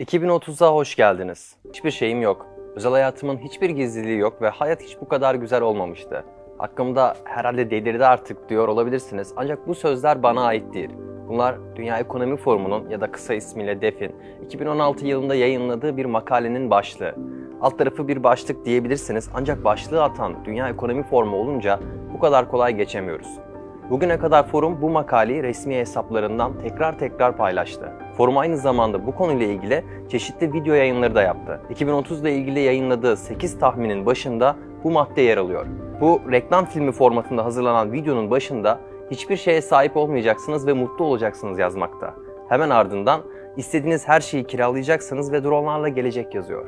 2030'a hoş geldiniz. Hiçbir şeyim yok. Özel hayatımın hiçbir gizliliği yok ve hayat hiç bu kadar güzel olmamıştı. Hakkımda herhalde delirdi artık diyor olabilirsiniz ancak bu sözler bana ait değil. Bunlar Dünya Ekonomi Forumu'nun ya da kısa ismiyle DEF'in 2016 yılında yayınladığı bir makalenin başlığı. Alt tarafı bir başlık diyebilirsiniz ancak başlığı atan Dünya Ekonomi Forumu olunca bu kadar kolay geçemiyoruz. Bugüne kadar forum bu makaleyi resmi hesaplarından tekrar tekrar paylaştı. Forum aynı zamanda bu konuyla ilgili çeşitli video yayınları da yaptı. 2030 ile ilgili yayınladığı 8 tahminin başında bu madde yer alıyor. Bu reklam filmi formatında hazırlanan videonun başında hiçbir şeye sahip olmayacaksınız ve mutlu olacaksınız yazmakta. Hemen ardından istediğiniz her şeyi kiralayacaksınız ve dronlarla gelecek yazıyor.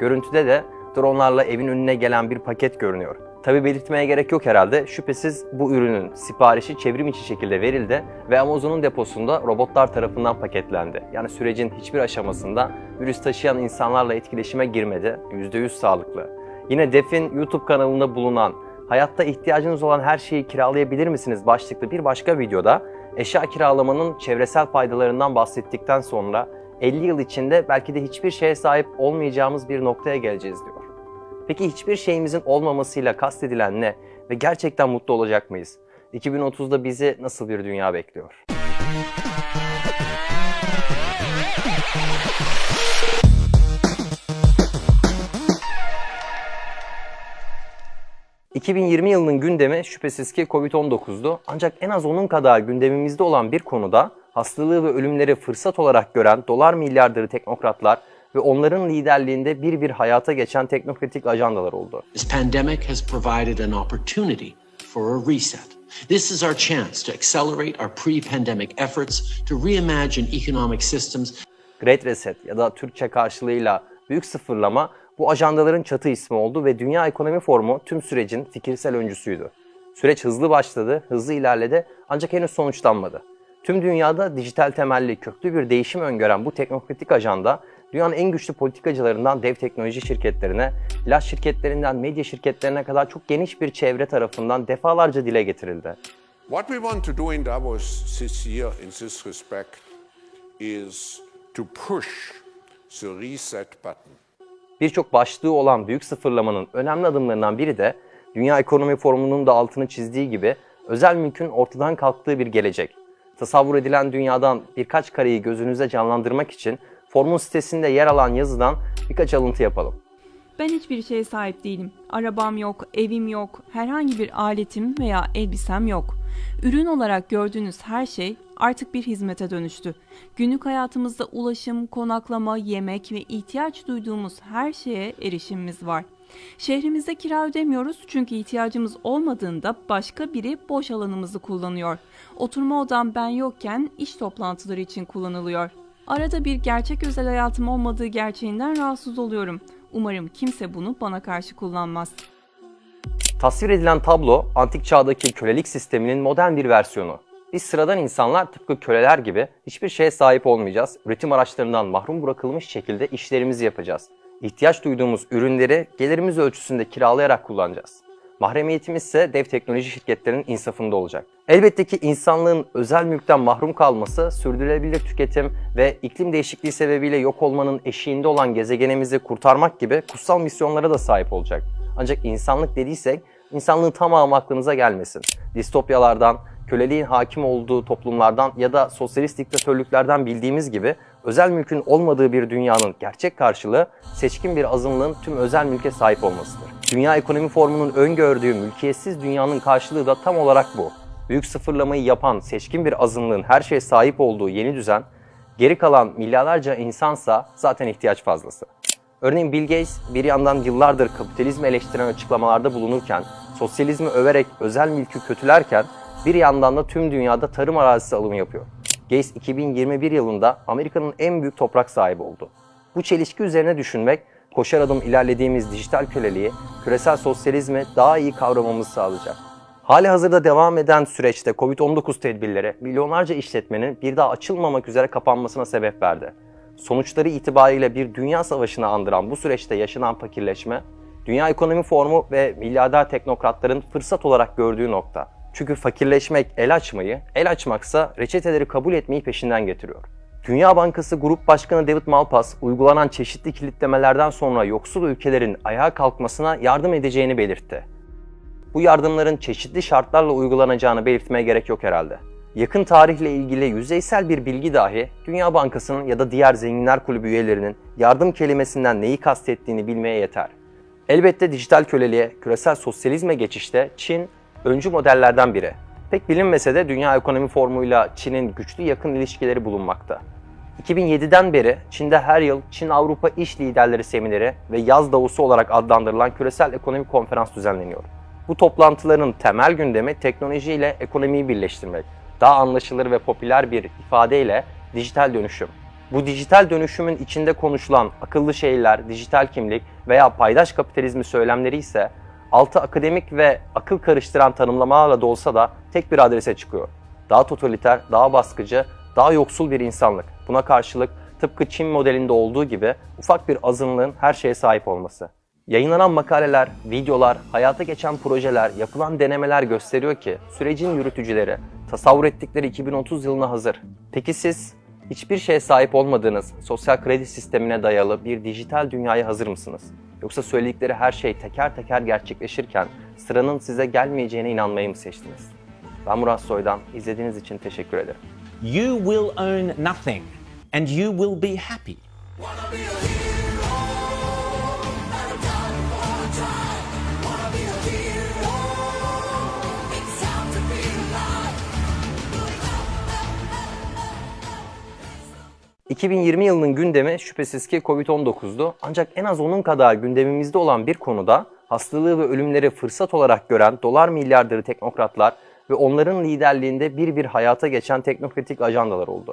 Görüntüde de dronlarla evin önüne gelen bir paket görünüyor. Tabi belirtmeye gerek yok herhalde. Şüphesiz bu ürünün siparişi çevrim içi şekilde verildi ve Amazon'un deposunda robotlar tarafından paketlendi. Yani sürecin hiçbir aşamasında virüs taşıyan insanlarla etkileşime girmedi. %100 sağlıklı. Yine DEF'in YouTube kanalında bulunan Hayatta ihtiyacınız olan her şeyi kiralayabilir misiniz başlıklı bir başka videoda eşya kiralamanın çevresel faydalarından bahsettikten sonra 50 yıl içinde belki de hiçbir şeye sahip olmayacağımız bir noktaya geleceğiz diyor. Peki hiçbir şeyimizin olmamasıyla kastedilen ne ve gerçekten mutlu olacak mıyız? 2030'da bizi nasıl bir dünya bekliyor? ...2020 yılının gündemi şüphesiz ki Covid-19'du. Ancak en az onun kadar gündemimizde olan bir konuda... ...hastalığı ve ölümleri fırsat olarak gören dolar milyarderi teknokratlar... ...ve onların liderliğinde bir bir hayata geçen teknokratik ajandalar oldu. This pandemic has provided an opportunity for a reset. This is our chance to accelerate our pre-pandemic efforts to reimagine economic systems Great Reset ya da Türkçe karşılığıyla Büyük Sıfırlama bu ajandaların çatı ismi oldu ve Dünya Ekonomi Forumu tüm sürecin fikirsel öncüsüydü. Süreç hızlı başladı, hızlı ilerledi ancak henüz sonuçlanmadı. Tüm dünyada dijital temelli köklü bir değişim öngören bu teknokratik ajanda dünyanın en güçlü politikacılarından dev teknoloji şirketlerine, ilaç şirketlerinden medya şirketlerine kadar çok geniş bir çevre tarafından defalarca dile getirildi. What we want to do in Davos this year in this respect is to push the reset button. Birçok başlığı olan büyük sıfırlamanın önemli adımlarından biri de Dünya Ekonomi Forumu'nun da altını çizdiği gibi özel mülkün ortadan kalktığı bir gelecek. Tasavvur edilen dünyadan birkaç kareyi gözünüze canlandırmak için forumun sitesinde yer alan yazıdan birkaç alıntı yapalım. Ben hiçbir şeye sahip değilim. Arabam yok, evim yok, herhangi bir aletim veya elbisem yok. Ürün olarak gördüğünüz her şey artık bir hizmete dönüştü. Günlük hayatımızda ulaşım, konaklama, yemek ve ihtiyaç duyduğumuz her şeye erişimimiz var. Şehrimizde kira ödemiyoruz çünkü ihtiyacımız olmadığında başka biri boş alanımızı kullanıyor. Oturma odam ben yokken iş toplantıları için kullanılıyor. Arada bir gerçek özel hayatım olmadığı gerçeğinden rahatsız oluyorum. Umarım kimse bunu bana karşı kullanmaz. Tasvir edilen tablo antik çağdaki kölelik sisteminin modern bir versiyonu. Biz sıradan insanlar tıpkı köleler gibi hiçbir şeye sahip olmayacağız. Üretim araçlarından mahrum bırakılmış şekilde işlerimizi yapacağız. İhtiyaç duyduğumuz ürünleri gelirimiz ölçüsünde kiralayarak kullanacağız. Mahremiyetimiz ise dev teknoloji şirketlerinin insafında olacak. Elbette ki insanlığın özel mülkten mahrum kalması, sürdürülebilir tüketim ve iklim değişikliği sebebiyle yok olmanın eşiğinde olan gezegenimizi kurtarmak gibi kutsal misyonlara da sahip olacak. Ancak insanlık dediysek, insanlığın tamamı aklınıza gelmesin. Distopyalardan, köleliğin hakim olduğu toplumlardan ya da sosyalist diktatörlüklerden bildiğimiz gibi özel mülkün olmadığı bir dünyanın gerçek karşılığı seçkin bir azınlığın tüm özel mülke sahip olmasıdır. Dünya Ekonomi Forumu'nun öngördüğü mülkiyetsiz dünyanın karşılığı da tam olarak bu. Büyük sıfırlamayı yapan seçkin bir azınlığın her şeye sahip olduğu yeni düzen, geri kalan milyarlarca insansa zaten ihtiyaç fazlası. Örneğin Bill Gates bir yandan yıllardır kapitalizmi eleştiren açıklamalarda bulunurken, sosyalizmi överek özel mülkü kötülerken bir yandan da tüm dünyada tarım arazisi alımı yapıyor. Gates 2021 yılında Amerika'nın en büyük toprak sahibi oldu. Bu çelişki üzerine düşünmek, koşar adım ilerlediğimiz dijital köleliği, küresel sosyalizmi daha iyi kavramamızı sağlayacak. Hali hazırda devam eden süreçte Covid-19 tedbirleri milyonlarca işletmenin bir daha açılmamak üzere kapanmasına sebep verdi. Sonuçları itibariyle bir dünya savaşını andıran bu süreçte yaşanan fakirleşme, Dünya Ekonomi Forumu ve milyarder teknokratların fırsat olarak gördüğü nokta. Çünkü fakirleşmek el açmayı, el açmaksa reçeteleri kabul etmeyi peşinden getiriyor. Dünya Bankası Grup Başkanı David Malpass, uygulanan çeşitli kilitlemelerden sonra yoksul ülkelerin ayağa kalkmasına yardım edeceğini belirtti. Bu yardımların çeşitli şartlarla uygulanacağını belirtmeye gerek yok herhalde. Yakın tarihle ilgili yüzeysel bir bilgi dahi Dünya Bankası'nın ya da diğer zenginler kulübü üyelerinin yardım kelimesinden neyi kastettiğini bilmeye yeter. Elbette dijital köleliğe, küresel sosyalizme geçişte Çin öncü modellerden biri. Pek bilinmese de Dünya Ekonomi Formu'yla Çin'in güçlü yakın ilişkileri bulunmakta. 2007'den beri Çin'de her yıl Çin-Avrupa İş Liderleri Semineri ve Yaz Davusu olarak adlandırılan küresel ekonomik konferans düzenleniyor. Bu toplantıların temel gündemi teknoloji ile ekonomiyi birleştirmek. Daha anlaşılır ve popüler bir ifadeyle dijital dönüşüm. Bu dijital dönüşümün içinde konuşulan akıllı şehirler, dijital kimlik veya paydaş kapitalizmi söylemleri ise altı akademik ve akıl karıştıran tanımlamalarla da olsa da tek bir adrese çıkıyor. Daha totaliter, daha baskıcı, daha yoksul bir insanlık. Buna karşılık tıpkı Çin modelinde olduğu gibi ufak bir azınlığın her şeye sahip olması. Yayınlanan makaleler, videolar, hayata geçen projeler, yapılan denemeler gösteriyor ki sürecin yürütücüleri tasavvur ettikleri 2030 yılına hazır. Peki siz hiçbir şeye sahip olmadığınız sosyal kredi sistemine dayalı bir dijital dünyaya hazır mısınız? Yoksa söyledikleri her şey teker teker gerçekleşirken sıranın size gelmeyeceğine inanmayı mı seçtiniz? Ben Murat Soydan. İzlediğiniz için teşekkür ederim. You will own nothing and you will be happy. 2020 yılının gündemi şüphesiz ki Covid-19'du. Ancak en az onun kadar gündemimizde olan bir konuda hastalığı ve ölümleri fırsat olarak gören dolar milyarderi teknokratlar ve onların liderliğinde bir bir hayata geçen teknokratik ajandalar oldu.